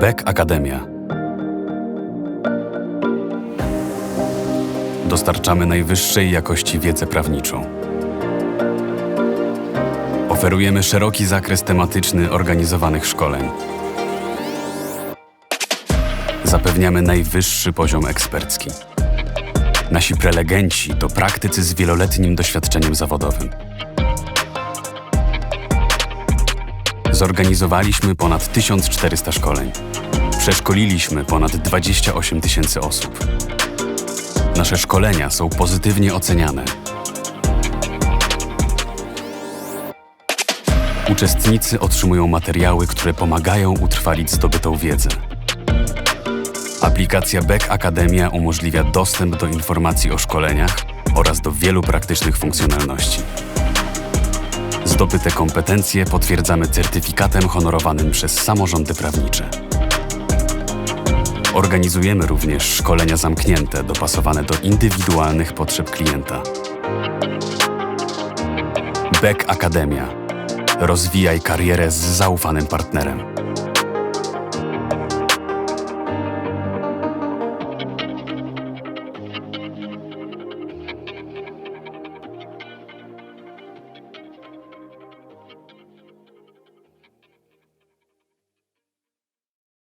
Beck Akademia. Dostarczamy najwyższej jakości wiedzę prawniczą. Oferujemy szeroki zakres tematyczny organizowanych szkoleń. Zapewniamy najwyższy poziom ekspercki. Nasi prelegenci to praktycy z wieloletnim doświadczeniem zawodowym. Zorganizowaliśmy ponad 1400 szkoleń. Przeszkoliliśmy ponad 28 tysięcy osób. Nasze szkolenia są pozytywnie oceniane. Uczestnicy otrzymują materiały, które pomagają utrwalić zdobytą wiedzę. Aplikacja Beck Akademia umożliwia dostęp do informacji o szkoleniach oraz do wielu praktycznych funkcjonalności. Zdobyte kompetencje potwierdzamy certyfikatem honorowanym przez samorządy prawnicze. Organizujemy również szkolenia zamknięte, dopasowane do indywidualnych potrzeb klienta. Beck Akademia. Rozwijaj karierę z zaufanym partnerem.